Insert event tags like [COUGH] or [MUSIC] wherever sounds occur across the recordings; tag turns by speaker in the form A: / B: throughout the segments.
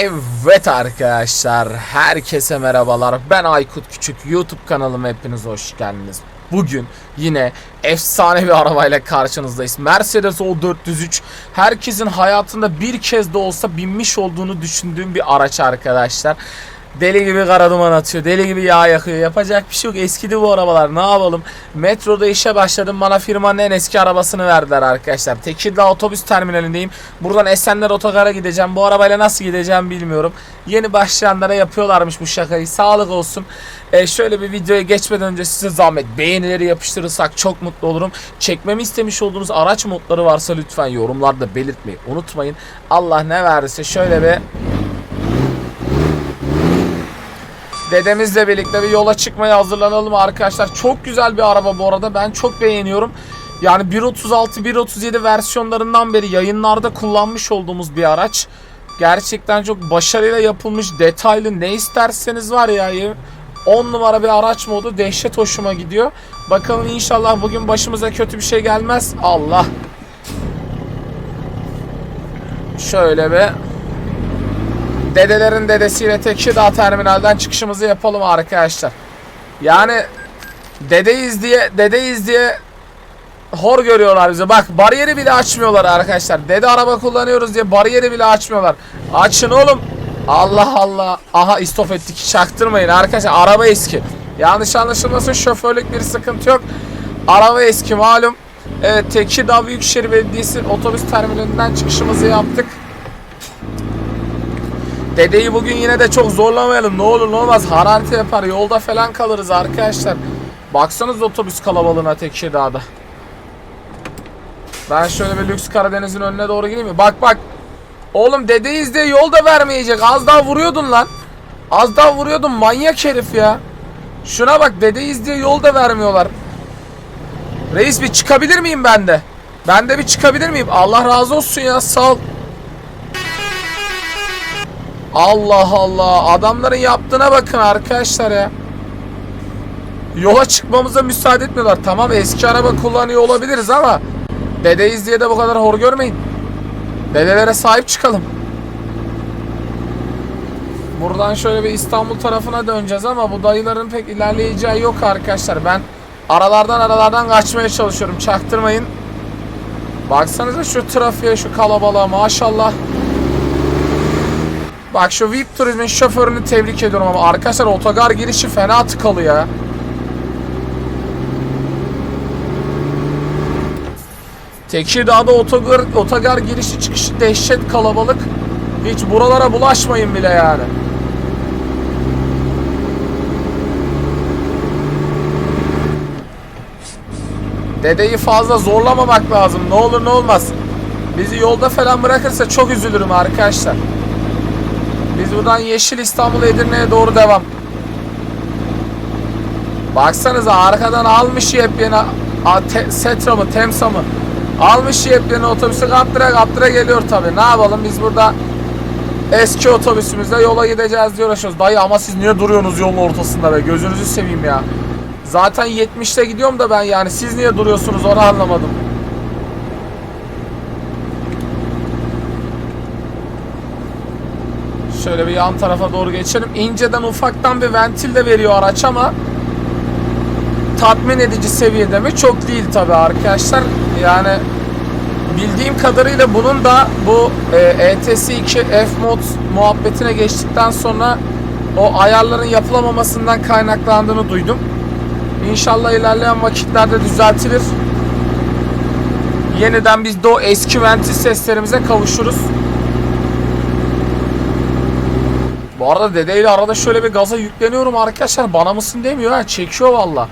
A: Evet arkadaşlar, herkese merhabalar. Ben Aykut Küçük, YouTube kanalıma hepiniz hoş geldiniz. Bugün yine efsane bir arabayla karşınızdayız. Mercedes O403, herkesin hayatında bir kez de olsa binmiş olduğunu düşündüğüm bir araç arkadaşlar. Deli gibi kara duman atıyor, deli gibi yağ yakıyor. Yapacak bir şey yok. Eskidi bu arabalar. Ne yapalım? Metroda işe başladım. Bana firmanın en eski arabasını verdiler arkadaşlar. Tekirdağ otobüs terminalindeyim. Buradan Esenler Otogar'a gideceğim. Bu arabayla nasıl gideceğim bilmiyorum. Yeni başlayanlara yapıyorlarmış bu şakayı. Sağlık olsun. Ee, şöyle bir videoya geçmeden önce size zahmet beğenileri yapıştırırsak çok mutlu olurum. Çekmemi istemiş olduğunuz araç modları varsa lütfen yorumlarda belirtmeyi unutmayın. Allah ne verirse şöyle bir Dedemizle birlikte bir yola çıkmaya hazırlanalım arkadaşlar. Çok güzel bir araba bu arada. Ben çok beğeniyorum. Yani 1.36, 1.37 versiyonlarından beri yayınlarda kullanmış olduğumuz bir araç. Gerçekten çok başarıyla yapılmış, detaylı ne isterseniz var ya. 10 numara bir araç modu dehşet hoşuma gidiyor. Bakalım inşallah bugün başımıza kötü bir şey gelmez. Allah. Şöyle bir dedelerin dedesiyle Tekirdağ terminalden çıkışımızı yapalım arkadaşlar. Yani dedeyiz diye dedeyiz diye hor görüyorlar bizi. Bak bariyeri bile açmıyorlar arkadaşlar. Dede araba kullanıyoruz diye bariyeri bile açmıyorlar. Açın oğlum. Allah Allah. Aha istop ettik. Çaktırmayın arkadaşlar. Araba eski. Yanlış anlaşılmasın şoförlük bir sıkıntı yok. Araba eski malum. Evet Tekirdağ Büyükşehir Belediyesi otobüs terminalinden çıkışımızı yaptık. Dedeyi bugün yine de çok zorlamayalım. Ne olur ne olmaz hararet yapar. Yolda falan kalırız arkadaşlar. Baksanız otobüs kalabalığına Tekirdağ'da. Ben şöyle bir lüks Karadeniz'in önüne doğru gideyim mi? Bak bak. Oğlum dedeyiz diye yol da vermeyecek. Az daha vuruyordun lan. Az daha vuruyordun manyak herif ya. Şuna bak dedeyiz diye yol da vermiyorlar. Reis bir çıkabilir miyim ben de? Ben de bir çıkabilir miyim? Allah razı olsun ya sağ ol. Allah Allah. Adamların yaptığına bakın arkadaşlar ya. Yola çıkmamıza müsaade etmiyorlar. Tamam eski araba kullanıyor olabiliriz ama dedeyiz diye de bu kadar hor görmeyin. Dedelere sahip çıkalım. Buradan şöyle bir İstanbul tarafına döneceğiz ama bu dayıların pek ilerleyeceği yok arkadaşlar. Ben aralardan aralardan kaçmaya çalışıyorum. Çaktırmayın. Baksanıza şu trafiğe, şu kalabalığa maşallah. Bak şu VIP Turizm'in şoförünü tebrik ediyorum ama arkadaşlar otogar girişi fena tıkalı ya. Tekirdağ'da otogar, otogar girişi çıkışı dehşet kalabalık. Hiç buralara bulaşmayın bile yani. Dedeyi fazla zorlamamak lazım. Ne olur ne olmaz. Bizi yolda falan bırakırsa çok üzülürüm arkadaşlar. Biz buradan Yeşil İstanbul Edirne'ye doğru devam. Baksanıza arkadan almış yepyeni a, te, Setra mı Temsa mı? Almış yepyeni otobüsü kaptıra kaptıra geliyor tabi. Ne yapalım biz burada eski otobüsümüzle yola gideceğiz diye uğraşıyoruz. Dayı ama siz niye duruyorsunuz yolun ortasında be? Gözünüzü seveyim ya. Zaten 70'te gidiyorum da ben yani siz niye duruyorsunuz onu anlamadım. Şöyle bir yan tarafa doğru geçelim. İnceden ufaktan bir ventil de veriyor araç ama tatmin edici seviyede mi? Çok değil tabi arkadaşlar. Yani bildiğim kadarıyla bunun da bu e, ETS2 F mod muhabbetine geçtikten sonra o ayarların yapılamamasından kaynaklandığını duydum. İnşallah ilerleyen vakitlerde düzeltilir. Yeniden biz de o eski ventil seslerimize kavuşuruz. Bu arada dedeyle arada şöyle bir gaza yükleniyorum arkadaşlar. Bana mısın demiyor ha. Çekiyor valla.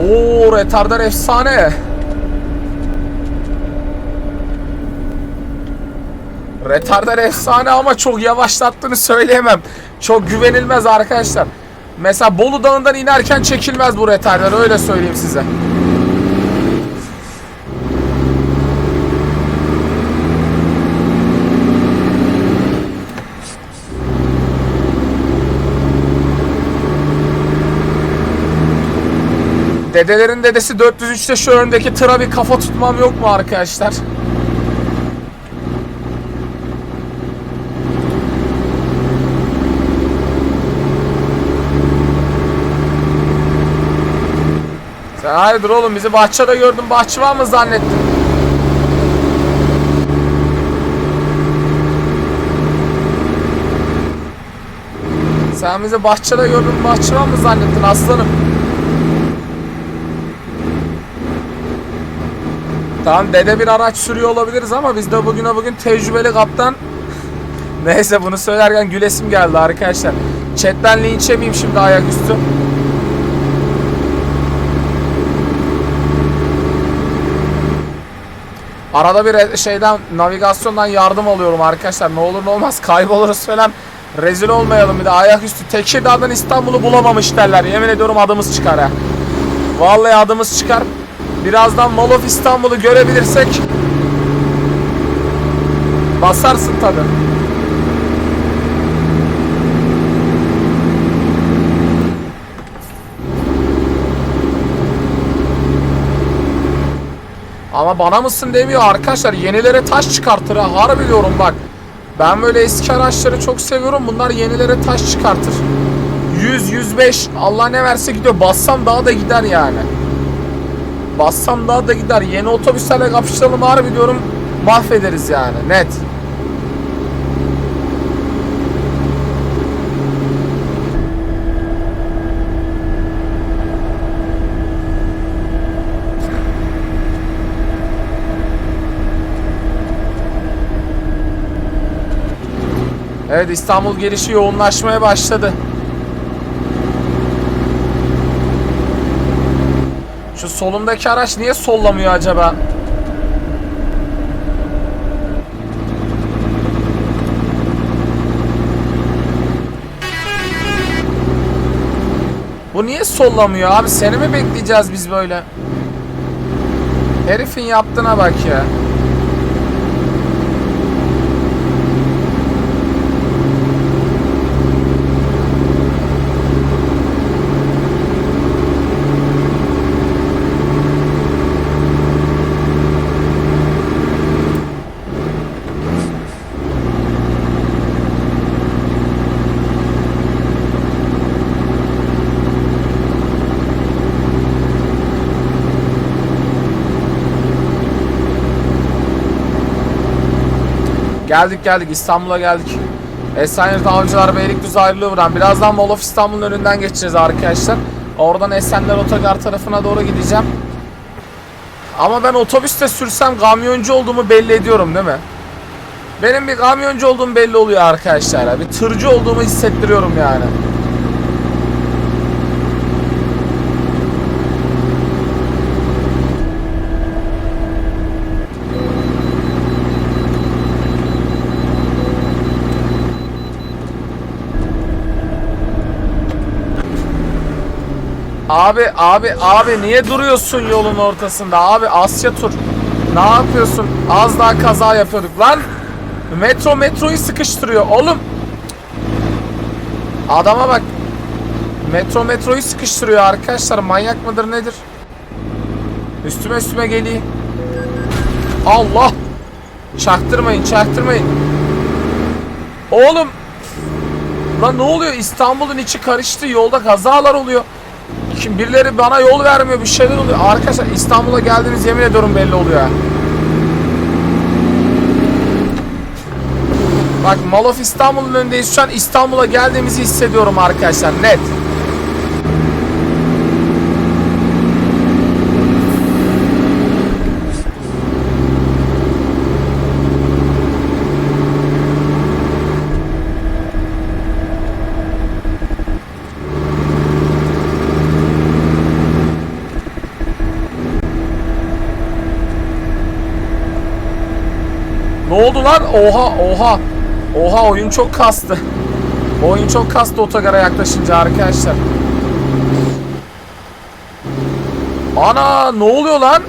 A: Oo retardar efsane. Retardar efsane ama çok yavaşlattığını söyleyemem. Çok güvenilmez arkadaşlar. Mesela Bolu Dağı'ndan inerken çekilmez bu retardar öyle söyleyeyim size. Dedelerin dedesi 403'te şu öndeki tıra bir kafa tutmam yok mu arkadaşlar? Sen hayırdır oğlum bizi bahçede gördün bahçıvan mı zannettin? Sen bizi bahçede gördün bahçıvan mı zannettin aslanım? Tamam dede bir araç sürüyor olabiliriz ama biz de bugüne bugün tecrübeli kaptan [LAUGHS] Neyse bunu söylerken gülesim geldi arkadaşlar. Chatten linç yemeyeyim şimdi ayaküstü. Arada bir şeyden navigasyondan yardım alıyorum arkadaşlar. Ne olur ne olmaz kayboluruz falan. Rezil olmayalım bir de ayaküstü. Tekirdağ'dan İstanbul'u bulamamış derler. Yemin ediyorum adımız çıkar ha. Vallahi adımız çıkar. Birazdan Mall of İstanbul'u görebilirsek basarsın tabi. Ama bana mısın demiyor arkadaşlar. Yenilere taş çıkartır ha. Harbi diyorum bak. Ben böyle eski araçları çok seviyorum. Bunlar yenilere taş çıkartır. 100, 105 Allah ne verse gidiyor. Bassam daha da gider yani. Bassam daha da gider. Yeni otobüslerle kapışalım harbi diyorum. Mahvederiz yani. Net. Evet İstanbul gelişi yoğunlaşmaya başladı. Şu solumdaki araç niye sollamıyor acaba? Bu niye sollamıyor abi? Seni mi bekleyeceğiz biz böyle? Herifin yaptığına bak ya. Geldik geldik İstanbul'a geldik. Esenyurt Avcılar Beylikdüzü ayrılığı buradan. Birazdan Mall of İstanbul'un önünden geçeceğiz arkadaşlar. Oradan Esenler Otogar tarafına doğru gideceğim. Ama ben otobüste sürsem kamyoncu olduğumu belli ediyorum değil mi? Benim bir kamyoncu olduğum belli oluyor arkadaşlar. Bir tırcı olduğumu hissettiriyorum yani. Abi abi abi niye duruyorsun yolun ortasında? Abi Asya tur. Ne yapıyorsun? Az daha kaza yapıyorduk. Lan metro metroyu sıkıştırıyor. Oğlum. Adama bak. Metro metroyu sıkıştırıyor arkadaşlar. Manyak mıdır nedir? Üstüme üstüme geliyor Allah! Çaktırmayın çaktırmayın. Oğlum! Lan ne oluyor? İstanbul'un içi karıştı. Yolda kazalar oluyor Şimdi birileri bana yol vermiyor bir şeyler oluyor. Arkadaşlar İstanbul'a geldiğimiz yemin ediyorum belli oluyor. Bak Mall of İstanbul'un önündeyiz. Şu an İstanbul'a geldiğimizi hissediyorum arkadaşlar. Net. Ne oldu lan? Oha oha. Oha oyun çok kastı. Oyun çok kastı otogara yaklaşınca arkadaşlar. Ana ne oluyor lan?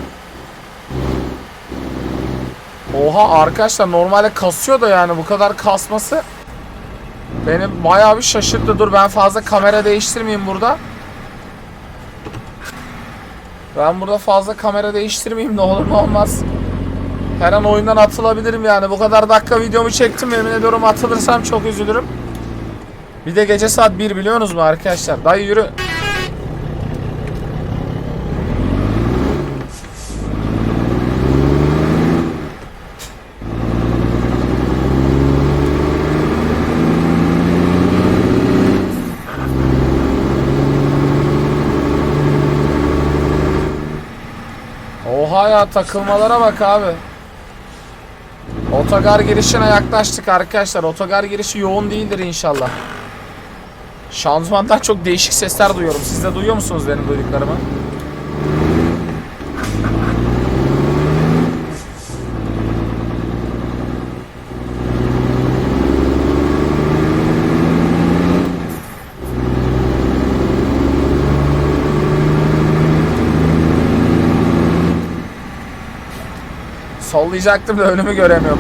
A: Oha arkadaşlar normalde kasıyor da yani bu kadar kasması beni bayağı bir şaşırttı. Dur ben fazla kamera değiştirmeyeyim burada. Ben burada fazla kamera değiştirmeyeyim ne olur ne olmaz. Her an oyundan atılabilirim yani. Bu kadar dakika videomu çektim. Yemin ediyorum atılırsam çok üzülürüm. Bir de gece saat 1 biliyorsunuz mu arkadaşlar? Dayı yürü. Oha ya takılmalara bak abi. Otogar girişine yaklaştık arkadaşlar. Otogar girişi yoğun değildir inşallah. Şanzımandan çok değişik sesler duyuyorum. Siz de duyuyor musunuz benim duyduklarımı? Sollayacaktım da önümü göremiyorum.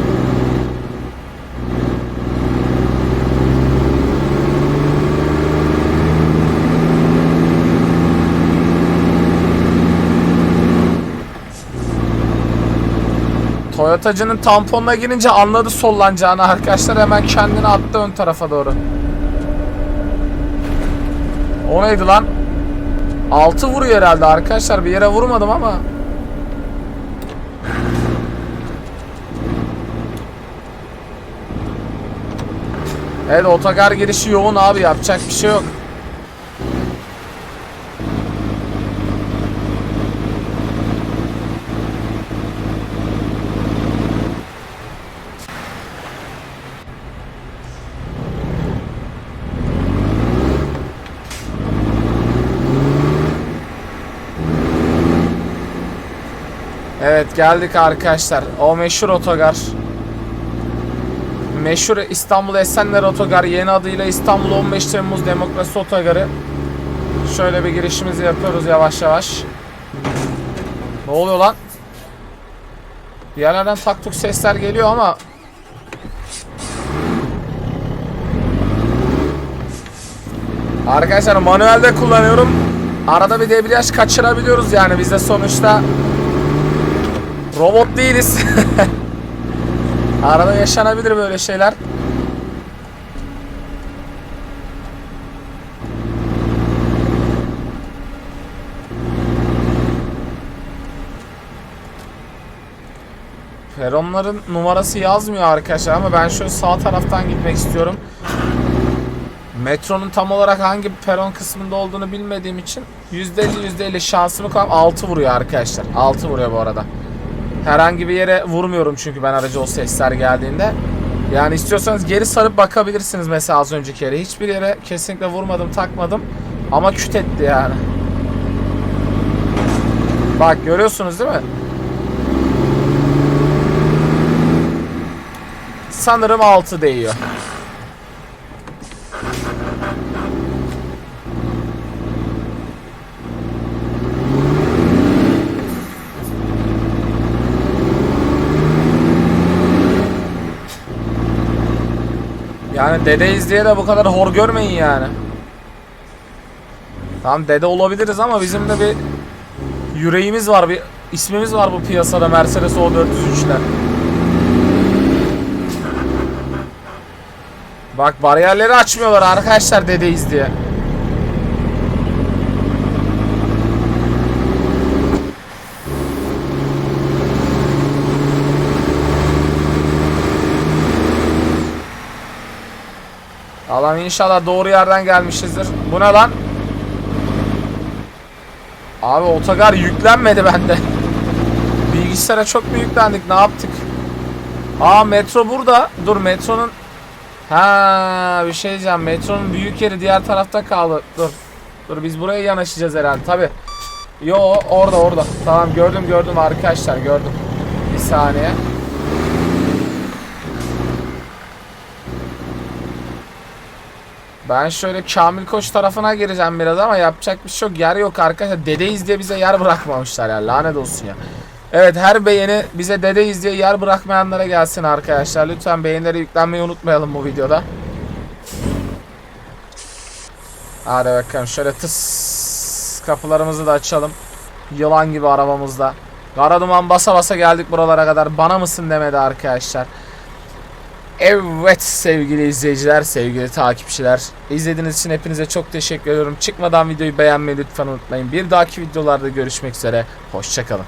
A: Toyotacının tamponuna girince anladı sollanacağını arkadaşlar hemen kendini attı ön tarafa doğru. O neydi lan? 6 vuruyor herhalde arkadaşlar bir yere vurmadım ama Evet otogar girişi yoğun abi yapacak bir şey yok. Evet geldik arkadaşlar. O meşhur otogar. Meşhur İstanbul Esenler Otogar yeni adıyla İstanbul 15 Temmuz Demokrasi Otogarı. Şöyle bir girişimizi yapıyoruz yavaş yavaş. Ne oluyor lan? Bir yerlerden tak tuk sesler geliyor ama Arkadaşlar manuelde kullanıyorum. Arada bir debriyaj kaçırabiliyoruz yani biz de sonuçta robot değiliz. [LAUGHS] Arada yaşanabilir böyle şeyler. Peronların numarası yazmıyor arkadaşlar ama ben şöyle sağ taraftan gitmek istiyorum. Metronun tam olarak hangi peron kısmında olduğunu bilmediğim için %50 %50 şansımı koyup 6 vuruyor arkadaşlar. 6 vuruyor bu arada. Herhangi bir yere vurmuyorum çünkü ben aracı o sesler geldiğinde. Yani istiyorsanız geri sarıp bakabilirsiniz mesela az önceki yere. Hiçbir yere kesinlikle vurmadım, takmadım. Ama küt etti yani. Bak görüyorsunuz değil mi? Sanırım 6 değiyor. Yani dedeyiz diye de bu kadar hor görmeyin yani. Tamam dede olabiliriz ama bizim de bir yüreğimiz var, bir ismimiz var bu piyasada Mercedes O403'ler. Bak bariyerleri açmıyorlar arkadaşlar dedeyiz diye. Allah'ım inşallah doğru yerden gelmişizdir. Bu ne lan? Abi otogar yüklenmedi bende. [LAUGHS] Bilgisayara çok mu yüklendik? Ne yaptık? Aa metro burada. Dur metronun Ha bir şey diyeceğim. Metronun büyük yeri diğer tarafta kaldı. Dur. Dur biz buraya yanaşacağız herhalde. Tabi. Yo orada orada. Tamam gördüm gördüm arkadaşlar gördüm. Bir saniye. Ben şöyle Kamil Koç tarafına gireceğim biraz ama yapacak bir şey yok. Yer yok arkadaşlar. Dedeyiz diye bize yer bırakmamışlar ya. Lanet olsun ya. Evet her beğeni bize dedeyiz diye yer bırakmayanlara gelsin arkadaşlar. Lütfen beğenileri yüklenmeyi unutmayalım bu videoda. Hadi bakalım şöyle tıs kapılarımızı da açalım. Yılan gibi arabamızda. Kara duman basa basa geldik buralara kadar. Bana mısın demedi arkadaşlar. Evet sevgili izleyiciler, sevgili takipçiler. İzlediğiniz için hepinize çok teşekkür ediyorum. Çıkmadan videoyu beğenmeyi lütfen unutmayın. Bir dahaki videolarda görüşmek üzere. Hoşçakalın.